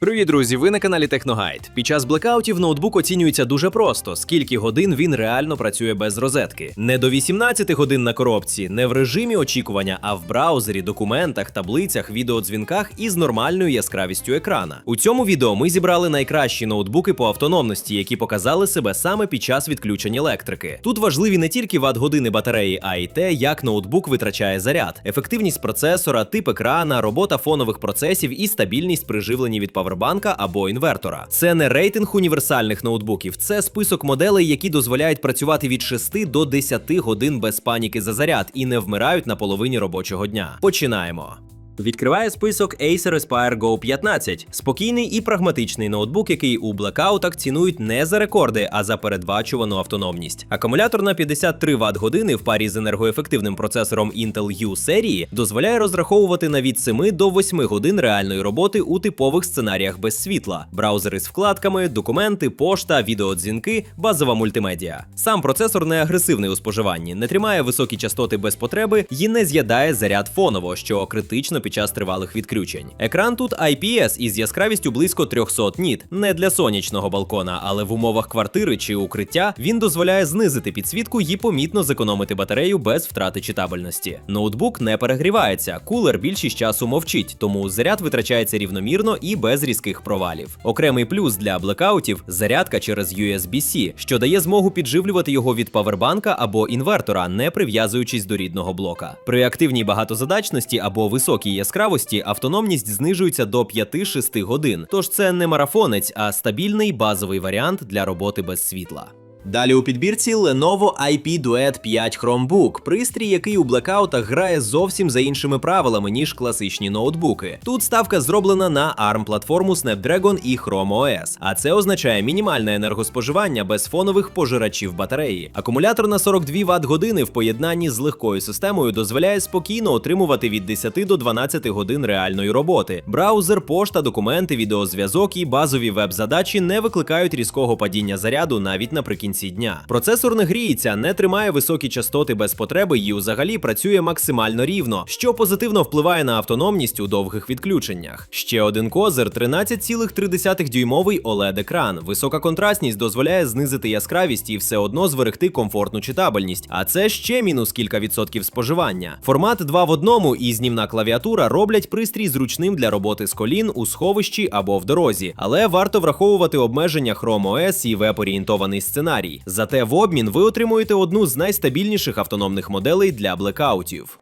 Привіт, друзі! Ви на каналі Техногайд. Під час блекаутів ноутбук оцінюється дуже просто, скільки годин він реально працює без розетки. Не до 18 годин на коробці, не в режимі очікування, а в браузері, документах, таблицях, відеодзвінках і з нормальною яскравістю екрана. У цьому відео ми зібрали найкращі ноутбуки по автономності, які показали себе саме під час відключення електрики. Тут важливі не тільки ватт-години батареї, а й те, як ноутбук витрачає заряд, ефективність процесора, тип екрана, робота фонових процесів і стабільність при живленні від павербанка або інвертора. Це не рейтинг універсальних ноутбуків, це список моделей, які дозволяють працювати від 6 до 10 годин без паніки за заряд і не вмирають на половині робочого дня. Починаємо. Відкриває список Acer Aspire Go 15. Спокійний і прагматичний ноутбук, який у блекаутах цінують не за рекорди, а за передбачувану автономність. Акумулятор на 53 Вт години в парі з енергоефективним процесором Intel U серії дозволяє розраховувати на від 7 до 8 годин реальної роботи у типових сценаріях без світла, браузери з вкладками, документи, пошта, відеодзвінки, базова мультимедіа. Сам процесор не агресивний у споживанні, не тримає високі частоти без потреби і не з'ядає заряд фоново, що критично під час тривалих відключень. Екран тут IPS із яскравістю близько 300 ніт, не для сонячного балкона, але в умовах квартири чи укриття він дозволяє знизити підсвітку і помітно зекономити батарею без втрати читабельності. Ноутбук не перегрівається, кулер більшість часу мовчить, тому заряд витрачається рівномірно і без різких провалів. Окремий плюс для блекаутів зарядка через USB-C, що дає змогу підживлювати його від павербанка або інвертора, не прив'язуючись до рідного блока. При активній багатозадачності або високій яскравості автономність знижується до 5-6 годин. Тож це не марафонець, а стабільний базовий варіант для роботи без світла. Далі у підбірці Lenovo IP Duet 5 Chromebook, пристрій, який у блекаутах грає зовсім за іншими правилами, ніж класичні ноутбуки. Тут ставка зроблена на ARM платформу Snapdragon і Chrome OS, а це означає мінімальне енергоспоживання без фонових пожирачів батареї. Акумулятор на 42 Вт години в поєднанні з легкою системою дозволяє спокійно отримувати від 10 до 12 годин реальної роботи. Браузер, пошта, документи, відеозв'язок і базові веб-задачі не викликають різкого падіння заряду навіть наприкінці дня. Процесор не гріється, не тримає високі частоти без потреби і взагалі працює максимально рівно, що позитивно впливає на автономність у довгих відключеннях. Ще один козир 13,3 дюймовий oled екран Висока контрастність дозволяє знизити яскравість і все одно зберегти комфортну читабельність. А це ще мінус кілька відсотків споживання. Формат 2 в одному і знімна клавіатура роблять пристрій зручним для роботи з колін у сховищі або в дорозі, але варто враховувати обмеження Chrome OS і веб-орієнтований сценарій. Зате в обмін ви отримуєте одну з найстабільніших автономних моделей для блекаутів.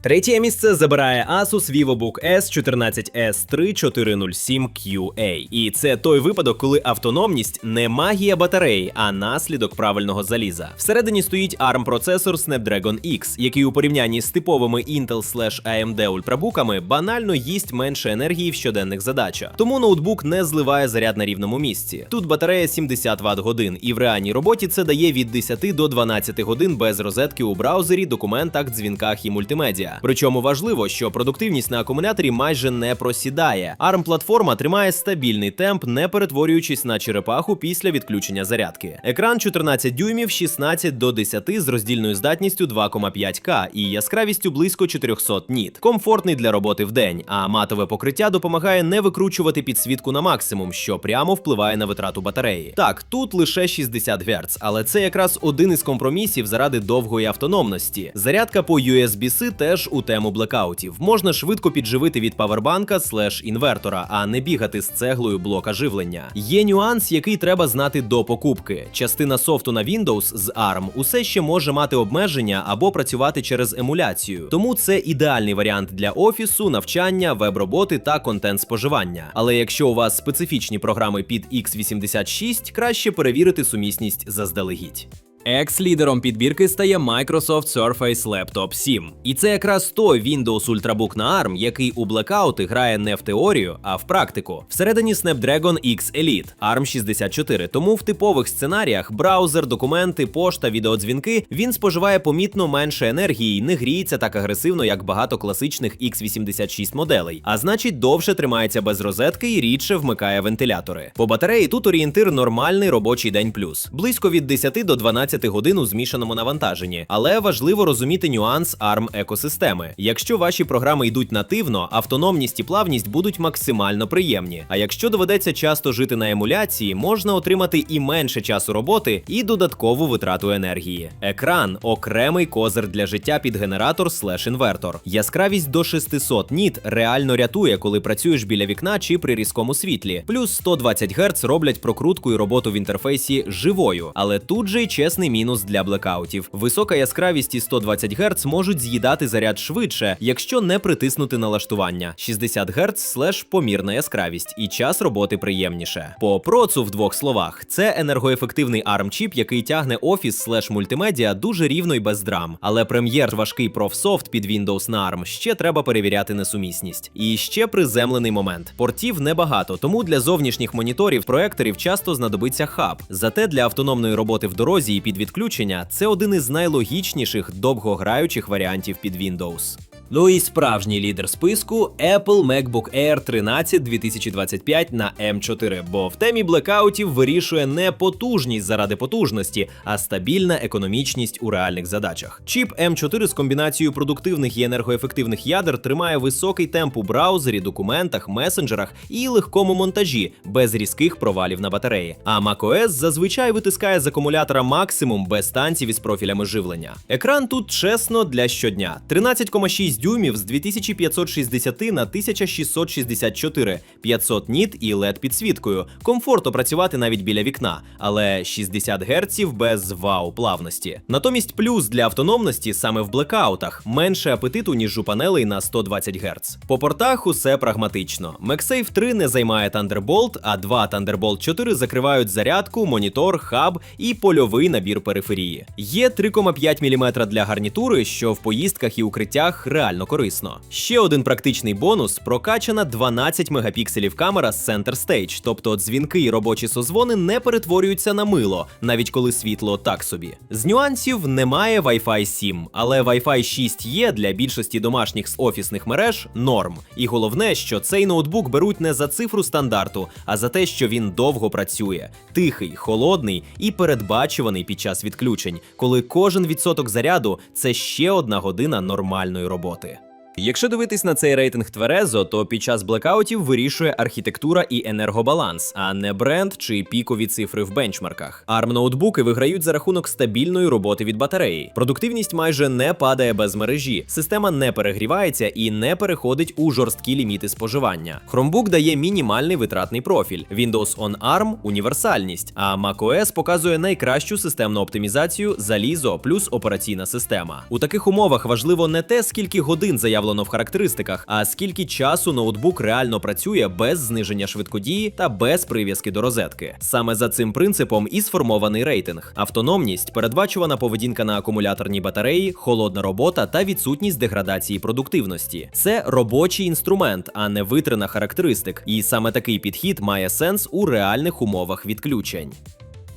Третє місце забирає Asus VivoBook S14S 3407QA. І це той випадок, коли автономність не магія батареї, а наслідок правильного заліза. Всередині стоїть ARM процесор Snapdragon X, який у порівнянні з типовими Intel AMD ультрабуками банально їсть менше енергії в щоденних задачах. Тому ноутбук не зливає заряд на рівному місці. Тут батарея 70 Вт годин, і в реальній роботі це дає від 10 до 12 годин без розетки у браузері, документах, дзвінках і мультимедіа. Причому важливо, що продуктивність на акумуляторі майже не просідає. ARM платформа тримає стабільний темп, не перетворюючись на черепаху після відключення зарядки. Екран 14 дюймів, 16 до 10 з роздільною здатністю 2,5К і яскравістю близько 400 ніт. Комфортний для роботи в день, а матове покриття допомагає не викручувати підсвітку на максимум, що прямо впливає на витрату батареї. Так, тут лише 60 Гц, але це якраз один із компромісів заради довгої автономності. Зарядка по USB-C теж у тему блекаутів. Можна швидко підживити від павербанка слеш інвертора, а не бігати з цеглою блока живлення. Є нюанс, який треба знати до покупки. Частина софту на Windows з ARM усе ще може мати обмеження або працювати через емуляцію. Тому це ідеальний варіант для офісу, навчання, веб-роботи та контент споживання. Але якщо у вас специфічні програми під x86, краще перевірити сумісність заздалегідь. Екс-лідером підбірки стає Microsoft Surface Laptop 7. І це якраз той Windows Ultrabook на ARM, який у блекаути грає не в теорію, а в практику. Всередині Snapdragon X Elite, ARM 64. Тому в типових сценаріях браузер, документи, пошта, відеодзвінки він споживає помітно менше енергії і не гріється так агресивно, як багато класичних x86 моделей. А значить, довше тримається без розетки і рідше вмикає вентилятори. По батареї тут орієнтир нормальний робочий день плюс, близько від 10 до 12 12 годин у змішаному навантаженні, але важливо розуміти нюанс ARM екосистеми. Якщо ваші програми йдуть нативно, автономність і плавність будуть максимально приємні. А якщо доведеться часто жити на емуляції, можна отримати і менше часу роботи, і додаткову витрату енергії. Екран окремий козир для життя під генератор слеш інвертор. Яскравість до 600 ніт реально рятує, коли працюєш біля вікна чи при різкому світлі. Плюс 120 Гц роблять прокрутку і роботу в інтерфейсі живою, але тут же й чесний мінус для блекаутів. Висока яскравість і 120 Гц можуть з'їдати заряд швидше, якщо не притиснути налаштування. 60 Гц слеш помірна яскравість, і час роботи приємніше. По процу в двох словах, це енергоефективний ARM-чіп, який тягне офіс слеш мультимедіа дуже рівно і без драм. Але прем'єр важкий профсофт під Windows на ARM ще треба перевіряти несумісність. І ще приземлений момент. Портів небагато, тому для зовнішніх моніторів проекторів часто знадобиться хаб. Зате для автономної роботи в дорозі і під відключення це один із найлогічніших довгограючих варіантів під Windows. Ну і справжній лідер списку Apple MacBook Air 13 2025 на M4, бо в темі блекаутів вирішує не потужність заради потужності, а стабільна економічність у реальних задачах. Чіп M4 з комбінацією продуктивних і енергоефективних ядер тримає високий темп у браузері, документах, месенджерах і легкому монтажі без різких провалів на батареї. А macOS зазвичай витискає з акумулятора максимум без танців із профілями живлення. Екран тут чесно для щодня: 13,6 дюймів з 2560 на 1664, 500 ніт і led підсвіткою. Комфортно працювати навіть біля вікна, але 60 Гц без вау плавності. Натомість плюс для автономності саме в блекаутах менше апетиту, ніж у панелей на 120 Гц. По портах усе прагматично. MagSafe 3 не займає Thunderbolt, а два Thunderbolt 4 закривають зарядку, монітор, хаб і польовий набір периферії. Є 3,5 мм для гарнітури, що в поїздках і укриттях реально корисно. Ще один практичний бонус: прокачана 12 мегапікселів камера з Center Stage, тобто дзвінки і робочі созвони не перетворюються на мило, навіть коли світло так собі. З нюансів немає Wi-Fi 7, але Wi-Fi 6 є для більшості домашніх з офісних мереж норм. І головне, що цей ноутбук беруть не за цифру стандарту, а за те, що він довго працює, тихий, холодний і передбачуваний під час відключень, коли кожен відсоток заряду це ще одна година нормальної роботи роботи. Якщо дивитись на цей рейтинг тверезо, то під час блекаутів вирішує архітектура і енергобаланс, а не бренд чи пікові цифри в бенчмарках. ARM ноутбуки виграють за рахунок стабільної роботи від батареї. Продуктивність майже не падає без мережі, система не перегрівається і не переходить у жорсткі ліміти споживання. Chromebook дає мінімальний витратний профіль. Windows on ARM – універсальність, а macOS показує найкращу системну оптимізацію залізо плюс операційна система. У таких умовах важливо не те, скільки годин заявлено в характеристиках, а скільки часу ноутбук реально працює без зниження швидкодії та без прив'язки до розетки. Саме за цим принципом і сформований рейтинг: автономність, передбачувана поведінка на акумуляторній батареї, холодна робота та відсутність деградації продуктивності. Це робочий інструмент, а не витрена характеристик. І саме такий підхід має сенс у реальних умовах відключень.